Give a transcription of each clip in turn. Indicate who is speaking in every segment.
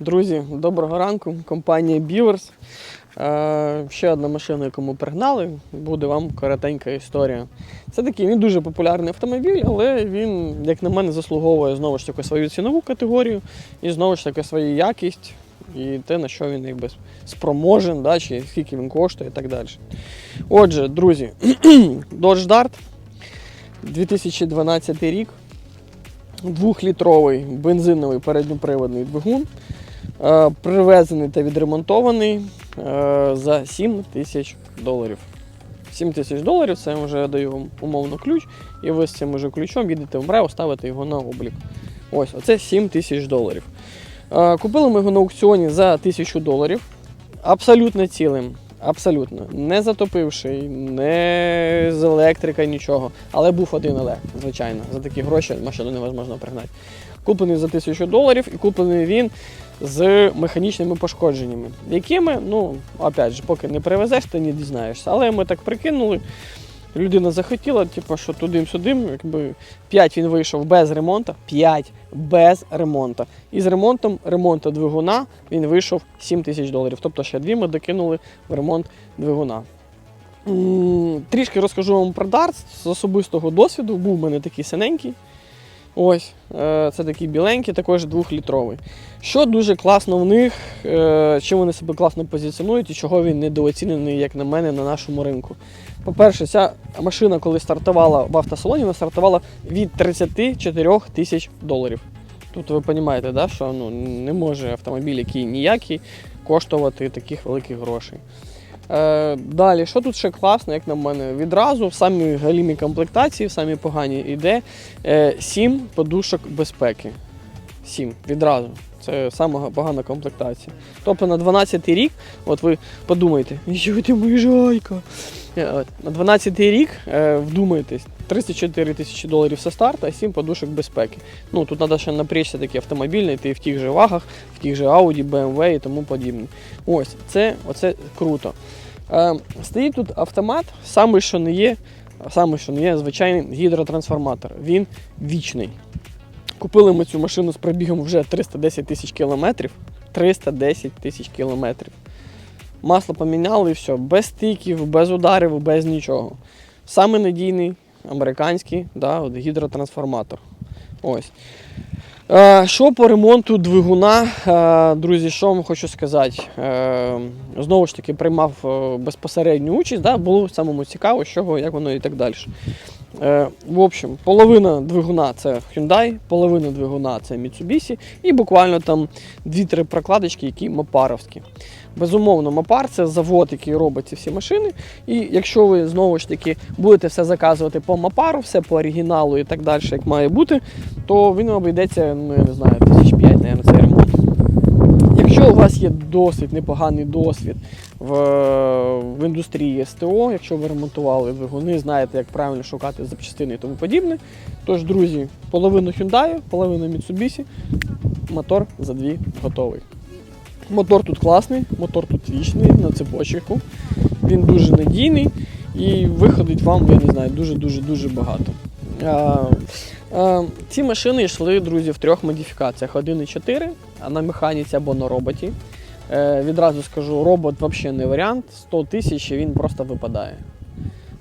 Speaker 1: Друзі, доброго ранку. Компанія. Е, ще одна машина, яку ми пригнали, буде вам коротенька історія. Це такий він дуже популярний автомобіль, але він, як на мене, заслуговує знову ж таки свою цінову категорію і знову ж таки свою якість і те, на що він якби спроможен, да, чи скільки він коштує і так далі. Отже, друзі, Dodge Dart 2012 рік. Двохлітровий бензиновий передньоприводний двигун, привезений та відремонтований е, за 7 тисяч доларів. 7 тисяч доларів це вже даю вам умовно ключ, і ви з цим уже ключом їдете в МРЕО, ставите його на облік. Ось, оце 7 тисяч доларів. Е, Купили ми його на аукціоні за 1000 доларів. Абсолютно цілим. Абсолютно. Не затопивши, не з електрика, нічого. Але був один елект, звичайно. За такі гроші машину невозможно пригнати. Куплений за 1000 доларів і куплений він з механічними пошкодженнями, якими, ну, опять же, поки не привезеш, ти не дізнаєшся. Але ми так прикинули. Людина захотіла, типу, що туди-сюди, якби 5 він вийшов без ремонту, 5 без ремонту. І з ремонтом ремонту двигуна він вийшов 7 тисяч доларів. Тобто ще дві ми докинули в ремонт двигуна. Трішки розкажу вам про Dart з особистого досвіду. Був у мене такий синенький. Ось, е, це такий біленький, також двохлітровий. Що дуже класно в них, е, чим вони себе класно позиціонують і чого він недооцінений, як на мене, на нашому ринку. По-перше, ця машина, коли стартувала в автосалоні, вона стартувала від 34 тисяч доларів. Тут ви розумієте, да, що ну, не може автомобіль, який ніякий, коштувати таких великих грошей. Е, далі, що тут ще класно, як на мене, відразу в самій галімій комплектації, в самій поганій іде е, 7 подушок безпеки. 7 відразу. Це сама погана комплектація. Тобто на 12 рік, от ви подумайте, ти моя жайка. Е, На 12 рік е, вдумайтесь, 34 тисячі доларів со старту, а 7 подушок безпеки. Ну тут треба ще напрячся такий автомобіль, знайти в тих же вагах, в тих же Audi, BMW і тому подібне. Ось, це оце круто. Е, стоїть тут автомат, саме що не є, саме що не є звичайний гідротрансформатор. Він вічний. Купили ми цю машину з пробігом вже 310 тисяч кілометрів. 310 тисяч кілометрів. Масло поміняли і все, без стиків, без ударів, без нічого. Саме надійний американський да, от гідротрансформатор. Ось. Е, що по ремонту двигуна, е, друзі, що вам хочу сказати? Е, знову ж таки, приймав безпосередню участь, да, було самому цікаво, чого, як воно і так далі. Е, в общем, половина двигуна це Hyundai, половина двигуна це Mitsubishi, і буквально там 2-3 прокладочки, які мопаровські. Безумовно, Мопар це завод, який робить ці всі машини. І якщо ви знову ж таки будете все заказувати по Мопару, все по оригіналу і так далі, як має бути, то він обійдеться, ну я не знаю, тисяч п'ять, цей ремонт. У вас є досить непоганий досвід в, в індустрії СТО, якщо ви ремонтували двигуни, знаєте, як правильно шукати запчастини і тому подібне. Тож, друзі, половину Hyundai, половину Mitsubishi, мотор за дві готовий. Мотор тут класний, мотор тут вічний на цепочку. Він дуже надійний і виходить вам, я не знаю, дуже-дуже-дуже багато. А, ці машини йшли, друзі, в трьох модифікаціях: 1.4, на механіці або на роботі. Е, відразу скажу, робот взагалі не варіант, 100 тисяч і він просто випадає.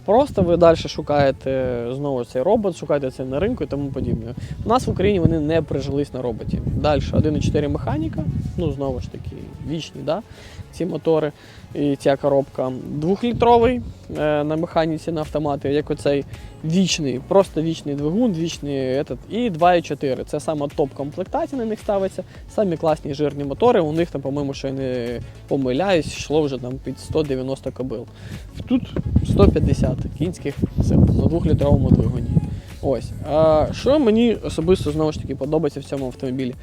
Speaker 1: Просто ви далі шукаєте знову цей робот, шукаєте це на ринку і тому подібне. У нас в Україні вони не прижились на роботі. Далі 1.4 механіка, ну знову ж таки, вічні, да? ці мотори і ця коробка. Двохлітровий е, на механіці на автоматі, як оцей вічний, просто вічний двигун, вічний этот, і 2.4. Це саме топ комплектація на них ставиться. Самі класні жирні мотори. У них там, по-моєму, що я не помиляюсь, йшло вже там під 190 кобил. Тут 150 кінських сил на двохлітровому двигуні. Ось. А що мені особисто знову ж таки подобається в цьому автомобілі?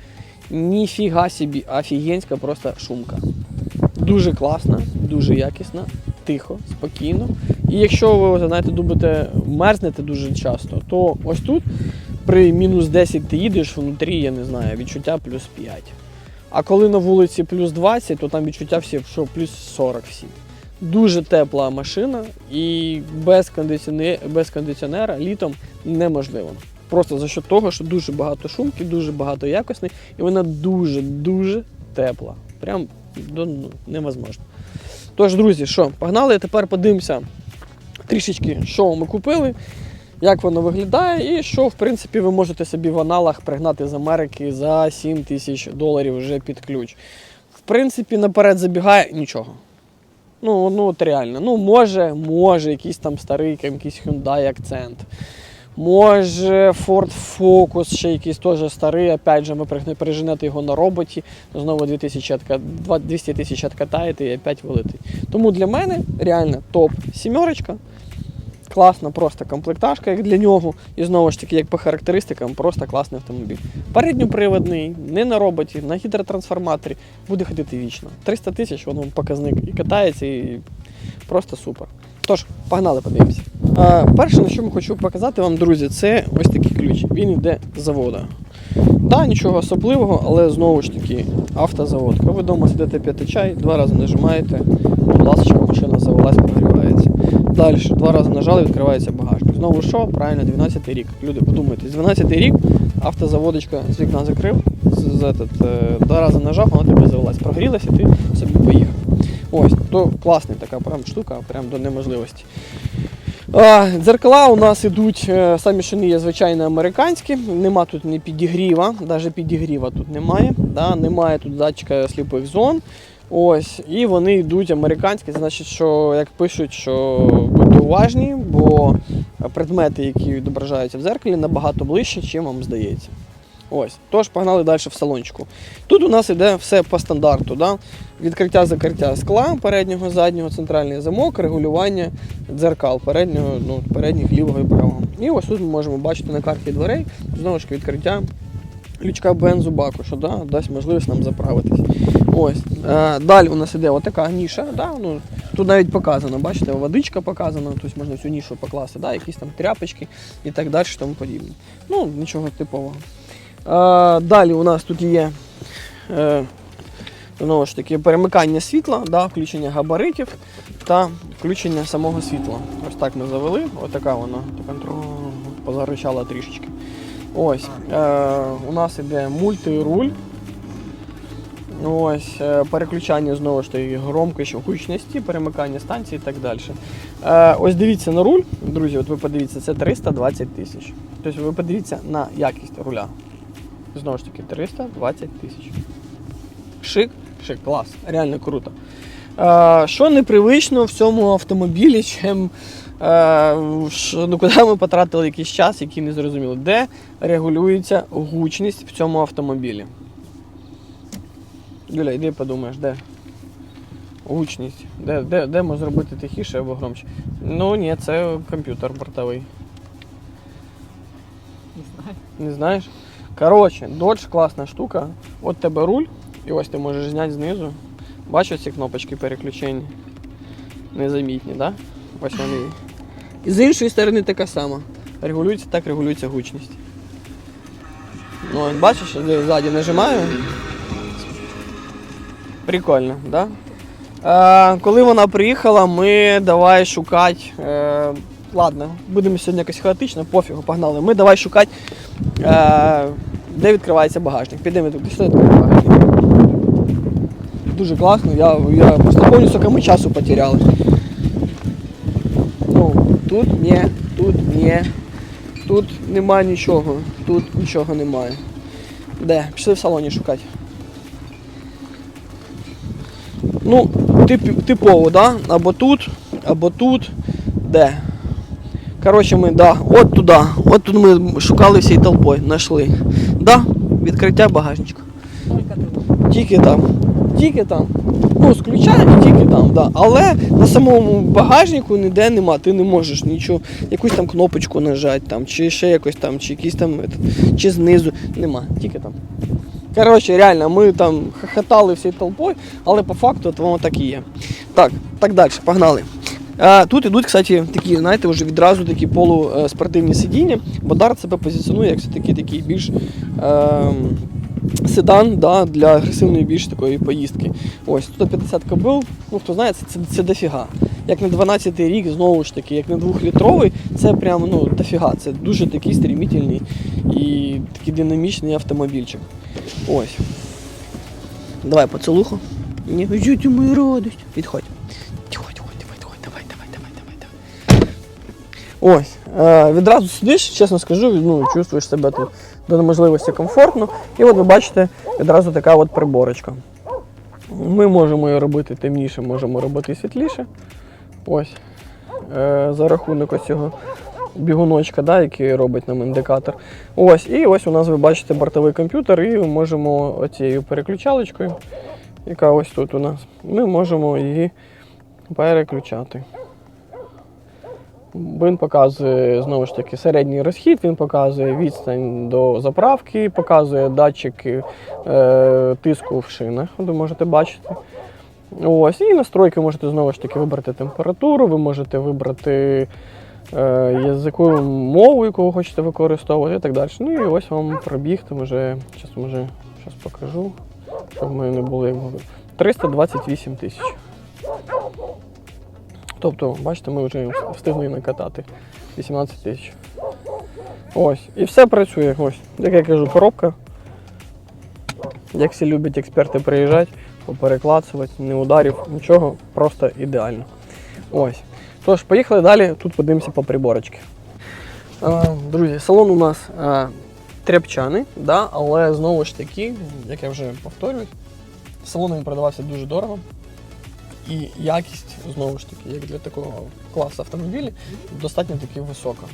Speaker 1: Ніфіга собі, офігенська просто шумка. Дуже класна, дуже якісна, тихо, спокійно. І якщо ви знаєте, думаєте, мерзнете дуже часто, то ось тут при мінус 10 ти їдеш внутрі, я не знаю, відчуття плюс 5. А коли на вулиці плюс 20, то там відчуття всі, що плюс 40 всі. Дуже тепла машина і без, кондиціонера, без кондиціонера літом неможливо. Просто за счет того, що дуже багато шумки, дуже багато якісний, і вона дуже-дуже тепла. Прям ну, невозможно. Тож, друзі, що, погнали, тепер подивимося трішечки, що ми купили, як воно виглядає, і що, в принципі, ви можете собі в аналах пригнати з Америки за 7 тисяч доларів вже під ключ. В принципі, наперед забігає нічого. Ну, ну от реально. Ну, може, може, якийсь там старий, якийсь Hyundai Accent. Може, Ford Focus, ще якийсь теж старий, опять же, ви переженете його на роботі, знову 2000 отка- 200 тисяч откатаєте і опять вилетить. Тому для мене реально топ сімерочка. Класна просто комплектажка, як для нього. І знову ж таки, як по характеристикам, просто класний автомобіль. Передньоприводний, не на роботі, на гідротрансформаторі, буде ходити вічно. 300 тисяч, воно показник і катається, і просто супер. Тож, погнали, подивимося. А, перше, на що хочу показати вам, друзі, це ось такий ключ. Він йде з заводу. Да, нічого особливого, але знову ж таки автозавод. Коли ви вдома сидите п'яти чай, два рази нажимаєте, будь ласка, машина завелась, прогрівається. Далі, два рази нажали, відкривається багажник. Знову що? Правильно, 12 й рік. Люди, подумайте, з 12 рік автозаводочка з вікна закрив, з, з, этот, е, два рази нажав, вона тебе завелась. Прогрілася, ти собі поїхав. Ось, то класна така прям штука, прям до неможливості. А, Дзеркала у нас ідуть е, самі шини є звичайно американські. Нема тут ні підігріва, навіть підігріва тут немає. Да, немає тут датчика сліпих зон. Ось, і вони йдуть американські, значить, що як пишуть, що будьте уважні, бо предмети, які відображаються в дзеркалі, набагато ближче, чим вам здається. Ось, тож погнали далі в салончику. Тут у нас іде все по стандарту. Да? Відкриття закриття скла переднього, заднього, центральний замок, регулювання дзеркал переднього, ну, передніх лівого і правого. І ось тут ми можемо бачити на карті дверей знову ж відкриття лючка бензобаку, що да, дасть можливість нам заправитись. Ось. Е, далі у нас іде отака ніша. Да, ну, тут навіть показано, бачите, водичка показана, тобто можна цю нішу покласти, да, якісь там тряпочки і так далі, тому подібне. Ну, нічого типового. Е, далі у нас тут є е, ж таки перемикання світла, да, включення габаритів та включення самого світла. Ось так ми завели, отака вона така позаричала трішечки. Ось, е, у нас іде мультируль. Ось, е, переключання знову ж таки громкості, гучності, перемикання станції і так далі. Е, ось дивіться на руль, друзі, от ви подивіться, це 320 тисяч. Тобто ви подивіться на якість руля. Знову ж таки, 320 тисяч. Шик, шик, клас, реально круто. Е, що непривично в цьому автомобілі, чим е, ну, куди ми потратили якийсь час, який не зрозуміло, де регулюється гучність в цьому автомобілі. Юля, йди подумаєш, де? Гучність. Де, де, де можна зробити тихіше або громче? Ну ні, це комп'ютер бортовий.
Speaker 2: Не знаю.
Speaker 1: Не знаєш? Коротше, Dodge класна штука. От тебе руль, і ось ти можеш зняти знизу. Бачиш ці кнопочки переключення? Незамітні? Да? Ось вони. І з іншої сторони така сама. Регулюється так, регулюється гучність. Ну, бачиш, я ззаді нажимаю. Прикольно? Да? Е, коли вона приїхала, ми давай шукати. Е, ладно, будемо сьогодні якось хаотично, пофігу, погнали. Ми давай шукати, де відкривається багажник. Підемо що відкриває багажник. Дуже класно, я, я просто пам'ятаю, скільки ми часу потеряли. Ну, тут ні, тут ні. Тут нема нічого, тут нічого немає. Де? Пішли в салоні шукати. Ну, тип, типово, да? Або тут, або тут. Де? Коротше, ми, да, от туди. От тут ми шукали всією толпою, знайшли. Да, відкриття багажничка. Тільки там. Тільки там. Ну, з ключами тільки там, да. Але на самому багажнику ніде нема. Ти не можеш нічого, якусь там кнопочку нажати, там, чи ще якось там, чи якийсь там, чи знизу. Нема, тільки там. Коротше, реально, ми там хохотали всією толпою, але по факту от воно так і є. Так, так далі, погнали. Тут ідуть, кстати, такі, знаєте, вже відразу такі полуспортивні сидіння. Бодар себе позиціонує як все-таки такий більш ем, седан да, для агресивної більш такої поїздки. Ось 150 кобил, ну хто знає, це, це, це дофіга. Як на 12 й рік, знову ж таки, як на 2-літровий, це прям ну, дофіга. Це дуже такий стрімітельний і такий динамічний автомобільчик. Ось. Давай поцелуху. Ні, ти радость. Підходь. Підходь, Ось. Е, відразу сидиш, чесно скажу, ну, чувствуєш себе тут до неможливості комфортно. І от ви бачите, відразу така от приборочка. Ми можемо її робити темніше, можемо робити світліше. Ось. Е, за рахунок ось цього бігуночка, да, який робить нам індикатор. Ось, і ось у нас ви бачите бортовий комп'ютер, і ми можемо оцією переключалочкою, яка ось тут у нас, ми можемо її переключати. Він показує знову ж таки середній розхід, він показує відстань до заправки, показує датчики е, тиску в шинах, ви можете бачити. Ось, і настройки можете знову ж таки вибрати температуру, ви можете вибрати е, язикову мову, яку ви хочете використовувати і так далі. Ну і ось вам пробіг, там вже, зараз покажу, щоб ми не були як були. 328 тисяч. Тобто, бачите, ми вже встигли накатати 18 тисяч. Ось. І все працює. Ось. Як я кажу, коробка. Як всі люблять експерти приїжджати, попереклацувати, не ударів, нічого, просто ідеально. Ось. Тож, поїхали далі, тут подивимося по приборочки. Друзі, салон у нас тряпчаний, да, але знову ж таки, як я вже повторююсь, салон він продавався дуже дорого. І якість, знову ж таки, як для такого класу автомобілів, достатньо таки висока.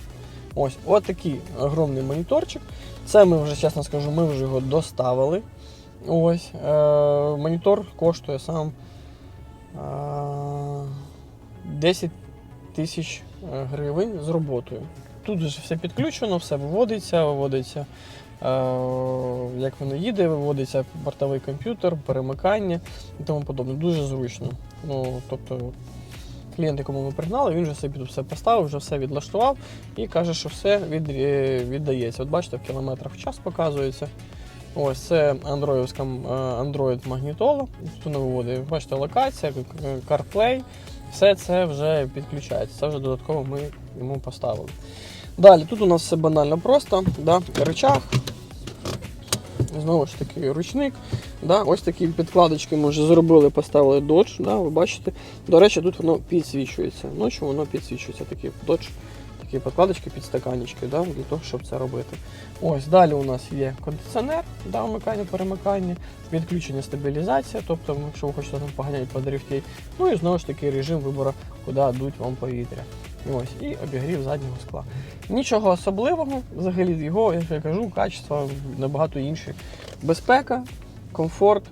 Speaker 1: Ось, такий огромний моніторчик. Це ми вже, чесно скажу, ми вже його доставили. Ось, е, монітор коштує сам е, 10 тисяч е, гривень з роботою. Тут же все підключено, все виводиться, виводиться, як воно їде, виводиться бортовий комп'ютер, перемикання і тому подобне. Дуже зручно. Ну, тобто, клієнт, якому ми пригнали, він вже собі тут все поставив, вже все відлаштував і каже, що все від, е, віддається. От бачите, в кілометрах в час показується. Ось це е, Android магнітола. Тут вона виводить, бачите, локація, е, CarPlay. Все це вже підключається. Це вже додатково ми йому поставили. Далі, тут у нас все банально просто. Да? Рычаг, знову ж таки, ручник. Да? Ось такі підкладочки ми вже зробили, поставили Dodge. Да? Ви бачите. До речі, тут воно підсвічується. Ночі воно підсвічується. Такі Dodge, такі підкладочки, підстаканнички, да? для того, щоб це робити. Ось далі у нас є кондиціонер, да, вмикання, перемикання, відключення стабілізація, тобто, якщо ви хочете там поганяти по дрифті. Ну і знову ж таки режим вибору, куди дуть вам повітря. Ось, і обігрів заднього скла. Нічого особливого, взагалі його, як я кажу, качество набагато інші. Безпека, комфорт,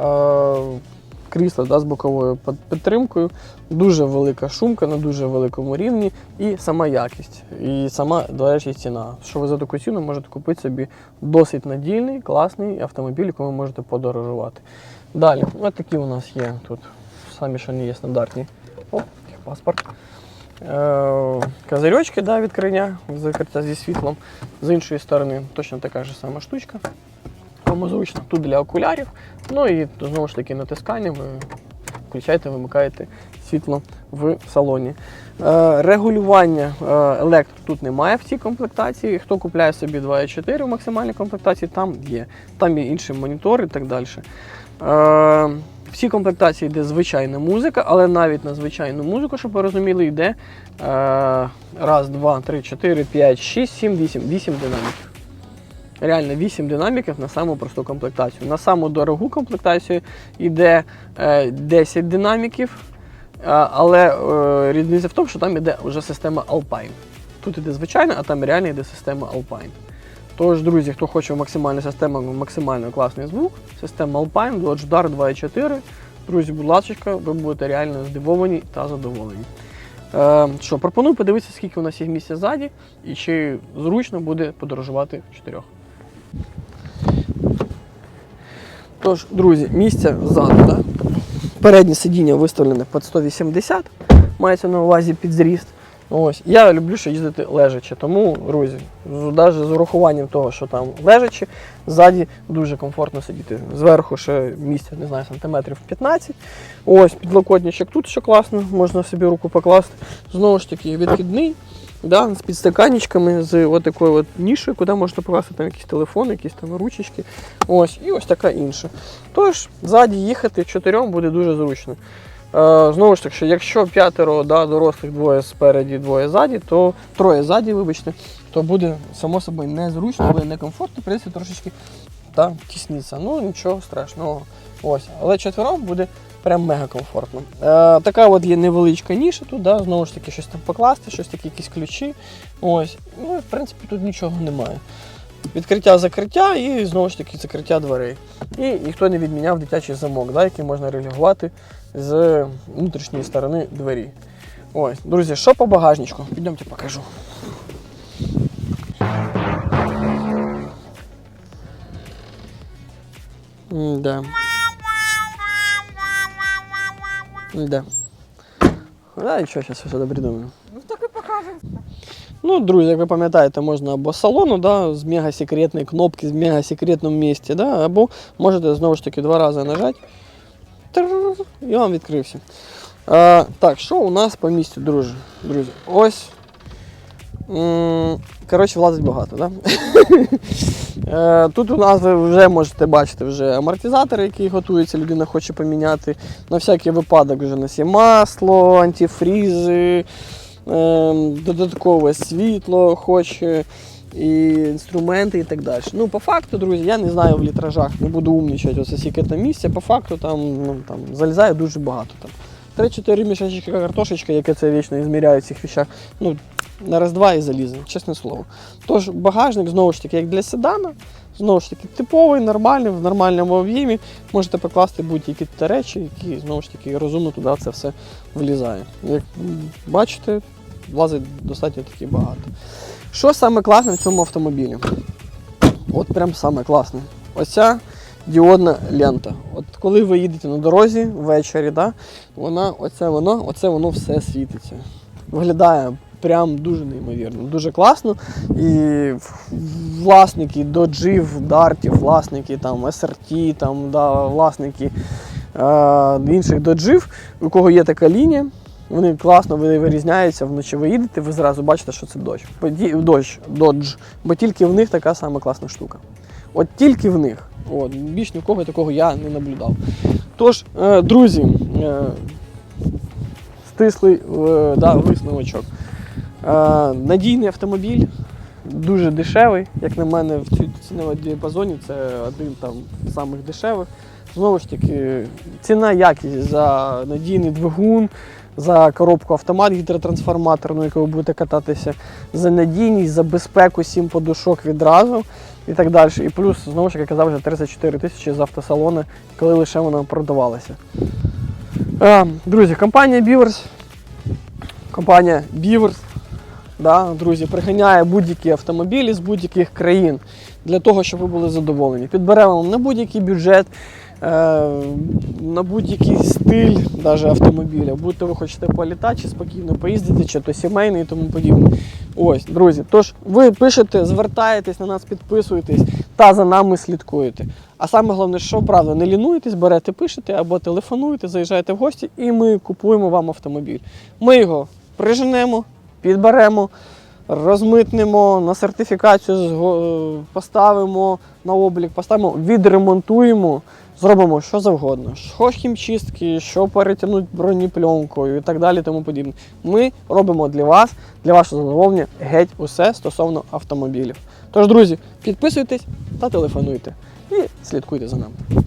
Speaker 1: е- крісло да, з боковою підтримкою, дуже велика шумка на дуже великому рівні і сама якість. І сама, до речі, ціна. Що ви за таку ціну можете купити собі досить надійний, класний автомобіль, яким ви можете подорожувати. Далі, ось такі у нас є тут самі, що не є стандартні. Оп, паспорт. Е, Козирьочки, да, відкриття, закриття зі світлом. З іншої сторони точно така ж сама штучка. Кому зручно. Тут для окулярів. Ну і знову ж таки натискання ви включаєте, вимикаєте світло в салоні. Е, регулювання е, електро тут немає в цій комплектації. Хто купляє собі 2.4 в максимальній комплектації, там є. Там є інший монітор і так далі. В цій комплектації йде звичайна музика, але навіть на звичайну музику, щоб ви розуміли, йде е, раз, два, три, чотири, п'ять, шість, сім, вісім. Вісім динаміків. Реально 8 динаміків на саму просту комплектацію. На саму дорогу комплектацію йде е, 10 динаміків, е, але е, різниця в тому, що там йде вже система Alpine. Тут іде звичайна, а там реально йде система Alpine. Тож, друзі, хто хоче максимальну систему, максимально класний звук, система Alpine, Dodge Dart 2.4. Друзі, будь ласка, ви будете реально здивовані та задоволені. Е, що, пропоную подивитися, скільки у нас є місця ззаді, і чи зручно буде подорожувати в чотирьох. Тож, друзі, місця ззаду. Да? Переднє сидіння виставлене під 180, мається на увазі під зріст. Ось. Я люблю ще їздити лежачи, тому, друзі, навіть з урахуванням того, що там лежачи, ззаді дуже комфортно сидіти. Зверху ще місця, не знаю, сантиметрів 15. Ось підлокотничок тут ще класно, можна собі руку покласти. Знову ж таки, відхідний. Да, з підстаканечками, з от такою от нішою, куди можна покласти там якісь телефони, якісь там ручечки. Ось, і ось така інша. Тож, ззаді їхати чотирьом буде дуже зручно. Е, знову ж таки, якщо п'ятеро да, дорослих, двоє спереді, двоє ззаді, то троє ззаді, вибачте, то буде само собою незручно, буде некомфортно, прийдеться трошечки та, тіснитися. Ну нічого страшного. Ось. Але четвером буде прям мега комфортно. Е, така от є невеличка ніша тут, да, знову ж таки, щось там покласти, щось такі якісь ключі. Ось. Ну, в принципі, тут нічого немає. Відкриття закриття і знову ж таки закриття дверей. І ніхто не відміняв дитячий замок, да, який можна регулювати з внутрішньої сторони двері. Ось, друзі, що по багажничку? Підемте покажу. Да. Да. Да, нічого, зараз все.
Speaker 2: Ну так і покажемо.
Speaker 1: Ну, друзі, як ви пам'ятаєте, можна або салону, да, з мегасекретної кнопки, в мегасекретному місці, да, або можете знову ж таки два рази нажати. І вам відкрився. А, так, що у нас по місцю, друзі? друзі? Ось. Коротше, влазить багато, да? Е, Тут у нас ви вже можете бачити вже амортизатори, які готуються, людина хоче поміняти. На всякий випадок вже у нас масло, антифрізи, додаткове світло хоче, і інструменти і так далі. Ну, по факту, друзі, я не знаю в літражах, не буду умнічати, ось скільки там місця, по факту там, ну, там залізає дуже багато. Там. 3-4 мішечки картошечка, яке це вічно і зміряють в цих вещах. Ну, на раз-два і залізе, чесне слово. Тож багажник, знову ж таки, як для седана, знову ж таки, типовий, нормальний, в нормальному об'ємі. Можете покласти будь-які речі, які знову ж таки розумно туди це все влізає. Як бачите, влазить достатньо таки багато. Що саме класне в цьому автомобілі? От прям саме класне. Оця діодна лента. От коли ви їдете на дорозі ввечері, да, вона, оце воно, оце воно все світиться. Виглядає прям дуже неймовірно, дуже класно. І власники доджів, дартів, власники там SRT, там, да, власники е, інших доджів, у кого є така лінія. Вони класно ви- вирізняються, вночі ви їдете, ви зразу бачите, що це дощ. Дощ, додж. Бо тільки в них така сама класна штука. От тільки в них. От, більш ні в кого такого я не наблюдав. Тож, е, друзі, е, стислий е, да, висновочок. Надійний автомобіль, дуже дешевий, як на мене, в цій ціновому діапазоні це один там з самих дешевих. Знову ж таки, ціна якість за надійний двигун, за коробку автомат гідротрансформаторну, яку ви будете кататися, за надійність, за безпеку, 7 подушок відразу і так далі. І плюс, знову ж я казав, вже 34 тисячі з автосалону, коли лише вона продавалася. Е, Друзі, компанія Beavers, компанія Beavers, да, друзі, приганяє будь-які автомобілі з будь-яких країн для того, щоб ви були задоволені. Підберемо вам на будь-який бюджет, на будь-який стиль даже автомобіля. Будь-то ви хочете політати, чи спокійно поїздити, чи то сімейний і тому подібне. Ось, друзі. Тож ви пишете, звертаєтесь на нас, підписуєтесь та за нами слідкуєте. А саме головне, що правда, не лінуєтесь, берете, пишете або телефонуєте, заїжджаєте в гості, і ми купуємо вам автомобіль. Ми його приженемо, підберемо, розмитнемо, на сертифікацію е, поставимо на облік, поставимо, відремонтуємо, зробимо що завгодно. Що хімчистки, що перетягнуть бронепленкою і так далі. Тому подібне. Ми робимо для вас, для вашого задоволення геть усе стосовно автомобілів. Тож, друзі, підписуйтесь та телефонуйте і слідкуйте за нами.